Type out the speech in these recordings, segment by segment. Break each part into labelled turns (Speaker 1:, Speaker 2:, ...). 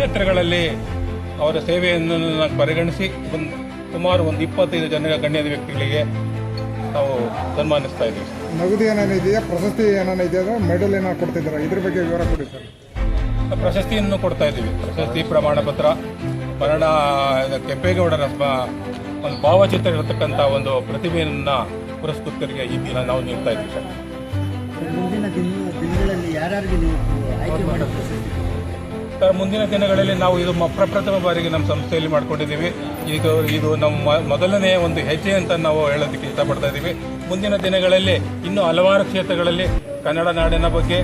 Speaker 1: ಕ್ಷೇತ್ರಗಳಲ್ಲಿ ಅವರ ಸೇವೆಯನ್ನು ನಾನು ಪರಿಗಣಿಸಿ ಒಂದು ಸುಮಾರು ಒಂದು ಇಪ್ಪತ್ತೈದು ಜನ ಗಣ್ಯದ ವ್ಯಕ್ತಿಗಳಿಗೆ ನಾವು ಸನ್ಮಾನಿಸ್ತಾ ಇದ್ದೀವಿ.
Speaker 2: ನಗದು ಏನೇನು ಇದೆಯಾ? ಪ್ರಶಸ್ತಿ ಏನೇನು ಇದೆಯಾ? ಮೆಡಲ್ ಏನೋ ಕೊಡ್ತಿದ್ದಾರೆ? ಇದ್ರ ಬಗ್ಗೆ ವಿವರ ಕೊಡಿ ಸರ್.
Speaker 1: ಪ್ರಶಸ್ತಿಯನ್ನು ಕೊಡ್ತಾ ಇದ್ದೀವಿ. ಪ್ರಶಸ್ತಿ ಪ್ರಮಾಣ ಪತ್ರ ಮರಣ ಕೆಂಪೇಗೌಡರ ಒಂದು ಭಾವಚಿತ್ರ ಇರತಕ್ಕಂಥ ಒಂದು ಪ್ರತಿಭೆಯನ್ನ ಪುರಸ್ಕೃತರಿಗೆ ಈ ದಿನ ನಾವು ನೀಡ್ತಾ ಇದ್ದೀವಿ ಸರ್.
Speaker 3: ಮುಂದಿನ ದಿನ ದಿನಗಳಲ್ಲಿ ಯಾರ್ಯಾರಿಗೆ ನೀವು ಆಯ್ಕೆ ಮಾಡೋ ಪ್ರಶಸ್ತಿ?
Speaker 1: ಸರ್ ಮುಂದಿನ ದಿನಗಳಲ್ಲಿ ನಾವು ಇದು ಮ- ಪ್ರಪ್ರಥಮ ಬಾರಿಗೆ ನಮ್ಮ ಸಂಸ್ಥೆಯಲ್ಲಿ ಮಾಡಿಕೊಂಡಿದ್ದೀವಿ. ಈಗ ಇದು ನಮ್ಮ ಮೊದಲನೇ ಒಂದು ಹೆಜ್ಜೆ ಅಂತ ನಾವು ಹೇಳೋದಕ್ಕೆ ಇಷ್ಟಪಡ್ತಾ ಇದ್ದೀವಿ. ಮುಂದಿನ ದಿನಗಳಲ್ಲಿ ಇನ್ನೂ ಹಲವಾರು ಕ್ಷೇತ್ರಗಳಲ್ಲಿ ಕನ್ನಡ ನಾಡಿನ ಬಗ್ಗೆ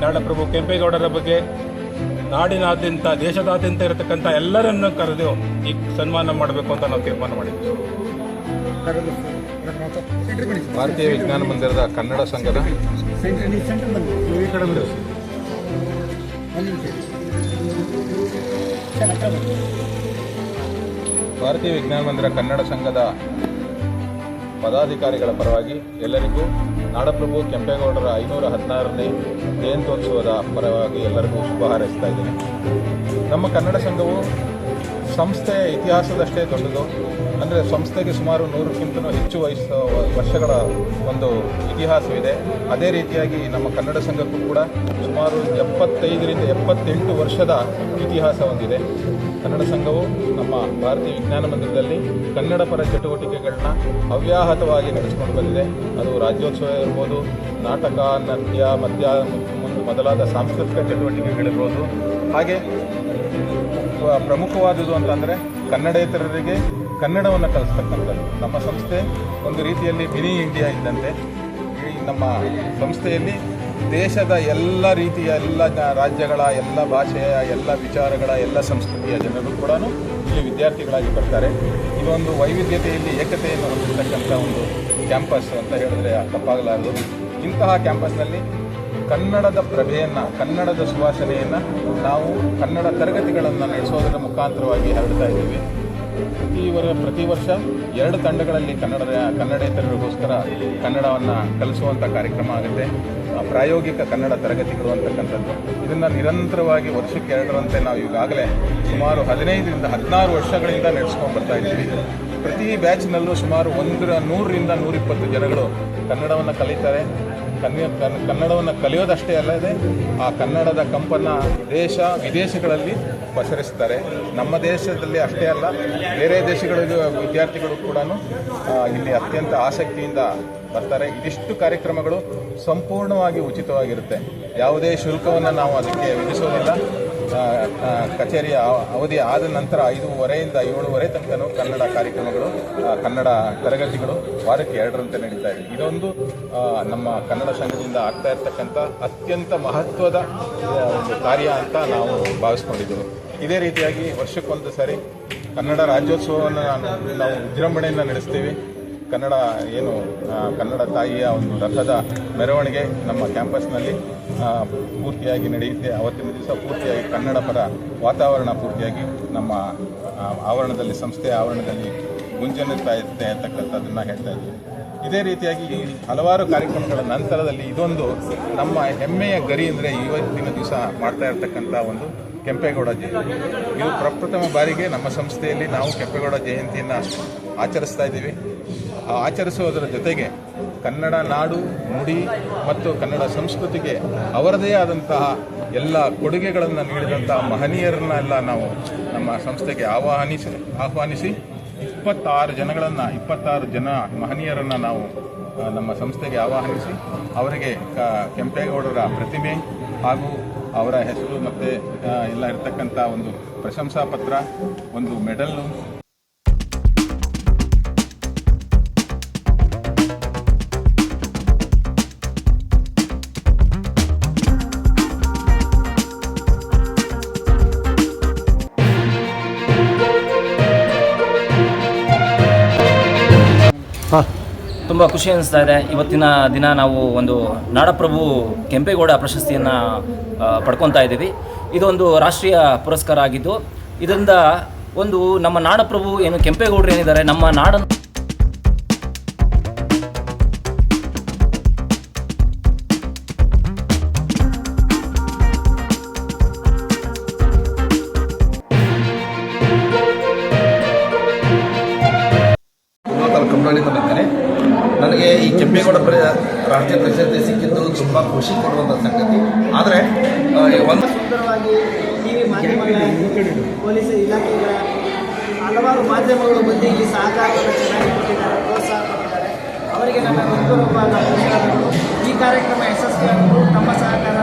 Speaker 1: ನಾಡಪ್ರಭು ಕೆಂಪೇಗೌಡರ ಬಗ್ಗೆ ನಾಡಿನಾದ್ಯಂತ ದೇಶದಾದ್ಯಂತ ಇರತಕ್ಕಂಥ ಎಲ್ಲರನ್ನು ಕರೆದು ಈ ಸನ್ಮಾನ ಮಾಡಬೇಕು ಅಂತ ನಾವು ತೀರ್ಮಾನ ಮಾಡಿದ್ದೀವಿ.
Speaker 4: ಭಾರತೀಯ ವಿಜ್ಞಾನ ಮಂದಿರದ ಕನ್ನಡ ಸಂಘದ ಭಾರತೀಯ ವಿಜ್ಞಾನ ಮಂದಿರ ಕನ್ನಡ ಸಂಘದ ಪದಾಧಿಕಾರಿಗಳ ಪರವಾಗಿ ಎಲ್ಲರಿಗೂ ನಾಡಪ್ರಭು ಕೆಂಪೇಗೌಡರ ಐನೂರ ಹದಿನಾರನೇ ಜಯಂತ್ಯೋತ್ಸವದ ಪರವಾಗಿ ಎಲ್ಲರಿಗೂ ಶುಭ ಹಾರೈಸ್ತಾ ಇದ್ದೀನಿ. ನಮ್ಮ ಕನ್ನಡ ಸಂಘವು ಸಂಸ್ಥೆಯ ಇತಿಹಾಸದಷ್ಟೇ ದೊಡ್ಡದು. ಅಂದರೆ ಸಂಸ್ಥೆಗೆ ಸುಮಾರು ನೂರಕ್ಕಿಂತಲೂ ಹೆಚ್ಚು ವಯಸ್ಸು, ವರ್ಷಗಳ ಒಂದು ಇತಿಹಾಸವಿದೆ. ಅದೇ ರೀತಿಯಾಗಿ ನಮ್ಮ ಕನ್ನಡ ಸಂಘಕ್ಕೂ ಕೂಡ ಸುಮಾರು ಎಪ್ಪತ್ತೈದರಿಂದ ಎಪ್ಪತ್ತೆಂಟು ವರ್ಷದ ಇತಿಹಾಸ ಹೊಂದಿದೆ. ಕನ್ನಡ ಸಂಘವು ನಮ್ಮ ಭಾರತೀಯ ವಿಜ್ಞಾನ ಮಂದಿರದಲ್ಲಿ ಕನ್ನಡ ಪರ ಚಟುವಟಿಕೆಗಳನ್ನ ಅವ್ಯಾಹತವಾಗಿ ನಡೆಸಿಕೊಂಡು ಬಂದಿದೆ. ಅದು ರಾಜ್ಯೋತ್ಸವ ಇರ್ಬೋದು, ನಾಟಕ, ನೃತ್ಯ ಮಧ್ಯ ಮೊದಲಾದ ಸಾಂಸ್ಕೃತಿಕ ಚಟುವಟಿಕೆಗಳಿರ್ಬೋದು. ಹಾಗೆ ಪ್ರಮುಖವಾದುದು ಅಂತಂದರೆ ಕನ್ನಡೇತರರಿಗೆ ಕನ್ನಡವನ್ನು ಕಲಿಸ್ತಕ್ಕಂಥದ್ದು. ನಮ್ಮ ಸಂಸ್ಥೆ ಒಂದು ರೀತಿಯಲ್ಲಿ ಮಿನಿ ಇಂಡಿಯಾ ಇದ್ದಂತೆ. ಈ ನಮ್ಮ ಸಂಸ್ಥೆಯಲ್ಲಿ ದೇಶದ ಎಲ್ಲ ರೀತಿಯ ಎಲ್ಲ ರಾಜ್ಯಗಳ ಎಲ್ಲ ಭಾಷೆಯ ಎಲ್ಲ ವಿಚಾರಗಳ ಎಲ್ಲ ಸಂಸ್ಕೃತಿಯ ಜನರು ಕೂಡ ಇಲ್ಲಿ ವಿದ್ಯಾರ್ಥಿಗಳಾಗಿ ಬರ್ತಾರೆ. ಇದೊಂದು ವೈವಿಧ್ಯತೆಯಲ್ಲಿ ಏಕತೆಯನ್ನು ಹೊಂದಿರತಕ್ಕಂಥ ಒಂದು ಕ್ಯಾಂಪಸ್ ಅಂತ ಹೇಳಿದ್ರೆ ತಪ್ಪಾಗಲಾರದು. ಇಂತಹ ಕ್ಯಾಂಪಸ್ನಲ್ಲಿ ಕನ್ನಡದ ಪ್ರಭೆಯನ್ನು, ಕನ್ನಡದ ಸುವಾಸನೆಯನ್ನು ನಾವು ಕನ್ನಡ ತರಗತಿಗಳನ್ನು ನಡೆಸೋದರ ಮುಖಾಂತರವಾಗಿ ಹರಡ್ತಾ ಇದ್ದೀವಿ. ಪ್ರತಿ ವರ ಪ್ರತಿ ವರ್ಷ ಎರಡು ತಂಡಗಳಲ್ಲಿ ಕನ್ನಡ ಕನ್ನಡೇತರರಿಗೋಸ್ಕರ ಕನ್ನಡವನ್ನು ಕಲಿಸುವಂಥ ಕಾರ್ಯಕ್ರಮ ಆಗುತ್ತೆ. ಪ್ರಾಯೋಗಿಕ ಕನ್ನಡ ತರಗತಿಗಳು ಅಂತಕ್ಕಂಥದ್ದು. ಇದನ್ನು ನಿರಂತರವಾಗಿ ವರ್ಷಕ್ಕೆ ಎರಡರಂತೆ ನಾವು ಈಗಾಗಲೇ ಸುಮಾರು ಹದಿನೈದರಿಂದ ಹದಿನಾರು ವರ್ಷಗಳಿಂದ ನಡೆಸ್ಕೊಂಡು ಬರ್ತಾ ಇದ್ದೀವಿ. ಪ್ರತಿ ಬ್ಯಾಚ್ನಲ್ಲೂ ಸುಮಾರು ಒಂದರ ನೂರರಿಂದ ನೂರಿಪ್ಪತ್ತು ಜನಗಳು ಕನ್ನಡವನ್ನು ಕಲಿತಾರೆ. ಕನ್ನಡ ಕನ್ನಡವನ್ನು ಕಲಿಯೋದಷ್ಟೇ ಅಲ್ಲದೆ ಆ ಕನ್ನಡದ ಕಂಪನ್ನು ದೇಶ ವಿದೇಶಗಳಲ್ಲಿ ಪಸರಿಸ್ತಾರೆ. ನಮ್ಮ ದೇಶದಲ್ಲಿ ಅಷ್ಟೇ ಅಲ್ಲ, ಬೇರೆ ದೇಶಗಳಿಗೂ ವಿದ್ಯಾರ್ಥಿಗಳು ಕೂಡ ಇಲ್ಲಿ ಅತ್ಯಂತ ಆಸಕ್ತಿಯಿಂದ ಬರ್ತಾರೆ. ಇದಿಷ್ಟು ಕಾರ್ಯಕ್ರಮಗಳು ಸಂಪೂರ್ಣವಾಗಿ ಉಚಿತವಾಗಿರುತ್ತೆ. ಯಾವುದೇ ಶುಲ್ಕವನ್ನು ನಾವು ಅದಕ್ಕೆ ವಿಧಿಸೋದಿಲ್ಲ. ಕಚೇರಿಯ ಅವಧಿ ಆದ ನಂತರ ಐದೂವರೆಯಿಂದ ಏಳುವರೆ ತನಕನೂ ಕನ್ನಡ ಕಾರ್ಯಕ್ರಮಗಳು ಕನ್ನಡ ತರಗತಿಗಳು ವಾರಕ್ಕೆ ಎರಡರಂತೆ ನಡೀತಾ ಇದೆ. ಇದೊಂದು ನಮ್ಮ ಕನ್ನಡ ಸಂಘದಿಂದ ಆಗ್ತಾ ಇರತಕ್ಕಂಥ ಅತ್ಯಂತ ಮಹತ್ವದ ಒಂದು ಕಾರ್ಯ ಅಂತ ನಾವು ಭಾವಿಸ್ಕೊಂಡಿದ್ದೆವು. ಇದೇ ರೀತಿಯಾಗಿ ವರ್ಷಕ್ಕೊಂದು ಸಾರಿ ಕನ್ನಡ ರಾಜ್ಯೋತ್ಸವವನ್ನು ನಾನು, ನಾವು ವಿಜೃಂಭಣೆಯನ್ನು ನಡೆಸ್ತೀವಿ. ಕನ್ನಡ ಏನು ಕನ್ನಡ ತಾಯಿಯ ಒಂದು ರಥದ ಮೆರವಣಿಗೆ ನಮ್ಮ ಕ್ಯಾಂಪಸ್ನಲ್ಲಿ ಪೂರ್ತಿಯಾಗಿ ನಡೆಯುತ್ತೆ. ಅವತ್ತಿನ ದಿವಸ ಪೂರ್ತಿಯಾಗಿ ಕನ್ನಡ ಪರ ವಾತಾವರಣ ಪೂರ್ತಿಯಾಗಿ ನಮ್ಮ ಆವರಣದಲ್ಲಿ, ಸಂಸ್ಥೆಯ ಆವರಣದಲ್ಲಿ ಗುಂಜನಿರ್ತಾ ಇರುತ್ತೆ ಅಂತಕ್ಕಂಥದ್ದನ್ನು ಹೇಳ್ತಾ ಇದ್ದೀವಿ ಇದೇ ರೀತಿಯಾಗಿ ಹಲವಾರು ಕಾರ್ಯಕ್ರಮಗಳ ನಂತರದಲ್ಲಿ ಇದೊಂದು ನಮ್ಮ ಹೆಮ್ಮೆಯ ಗರಿ ಅಂದರೆ ಇವತ್ತಿನ ದಿವಸ ಮಾಡ್ತಾ ಇರತಕ್ಕಂಥ ಒಂದು ಕೆಂಪೇಗೌಡ ಜಯಂತಿ. ಇದು ಪ್ರಪ್ರಥಮ ಬಾರಿಗೆ ನಮ್ಮ ಸಂಸ್ಥೆಯಲ್ಲಿ ನಾವು ಕೆಂಪೇಗೌಡ ಜಯಂತಿಯನ್ನು ಆಚರಿಸ್ತಾ ಇದ್ದೀವಿ. ಆಚರಿಸುವುದರ ಜೊತೆಗೆ ಕನ್ನಡ ನಾಡು, ನುಡಿ ಮತ್ತು ಕನ್ನಡ ಸಂಸ್ಕೃತಿಗೆ ಅವರದೇ ಆದಂತಹ ಎಲ್ಲ ಕೊಡುಗೆಗಳನ್ನು ನೀಡಿದಂತಹ ಮಹನೀಯರನ್ನೆಲ್ಲ ನಾವು ನಮ್ಮ ಸಂಸ್ಥೆಗೆ ಆಹ್ವಾನಿಸಿ ಆಹ್ವಾನಿಸಿ ಇಪ್ಪತ್ತಾರು ಜನಗಳನ್ನು, ಇಪ್ಪತ್ತಾರು ಜನ ಮಹನೀಯರನ್ನು ನಾವು ನಮ್ಮ ಸಂಸ್ಥೆಗೆ ಆಹ್ವಾನಿಸಿ ಅವರಿಗೆ ಕೆಂಪೇಗೌಡರ ಪ್ರತಿಮೆ ಹಾಗೂ ಅವರ ಹೆಸರು ಮತ್ತು ಎಲ್ಲ ಇರತಕ್ಕಂಥ ಒಂದು ಪ್ರಶಂಸಾ ಪತ್ರ ಒಂದು ಮೆಡಲ್ಲು
Speaker 5: ತುಂಬ ಖುಷಿ ಅನಿಸ್ತಾ ಇದೆ. ಇವತ್ತಿನ ದಿನ ನಾವು ಒಂದು ನಾಡಪ್ರಭು ಕೆಂಪೇಗೌಡ ಪ್ರಶಸ್ತಿಯನ್ನು ಪಡ್ಕೊತಾ ಇದ್ದೀವಿ. ಇದೊಂದು ರಾಷ್ಟ್ರೀಯ ಪುರಸ್ಕಾರ ಆಗಿದ್ದು, ಇದರಿಂದ ಒಂದು ನಮ್ಮ ನಾಡಪ್ರಭು ಏನು ಕೆಂಪೇಗೌಡರು ಏನಿದ್ದಾರೆ, ನಮ್ಮ ನಾಡನ್ನು
Speaker 6: ಕೆಂಪೇಗೌಡ ಪ್ರ ರಾಷ್ಟ್ರೀಯ ಪ್ರಶಸ್ತಿ ಸಿಕ್ಕಿದ್ದು ತುಂಬ ಖುಷಿ ಕೊಡುವಂಥ ಸಂಗತಿ. ಆದರೆ ಒಂದು
Speaker 7: ಸುಂದರವಾಗಿ ಟಿವಿ ಮಾಧ್ಯಮಗಳಾಗಿ ಪೊಲೀಸ್ ಇಲಾಖೆಗಳ ಹಲವಾರು ಮಾಧ್ಯಮಗಳು ಬಂದು ಇಲ್ಲಿ ಸಹಕಾರವನ್ನು ಚೆನ್ನಾಗಿ ಕೊಟ್ಟಿದ್ದಾರೆ ಪ್ರೋತ್ಸಾಹ ಕೊಟ್ಟಿದ್ದಾರೆ. ಅವರಿಗೆ ನನ್ನ ಹೃತ್ಪೂರ್ವಕ ಈ ಕಾರ್ಯಕ್ರಮ ಯಶಸ್ವಿಯಾಗಲು ನಮ್ಮ ಸಹಕಾರ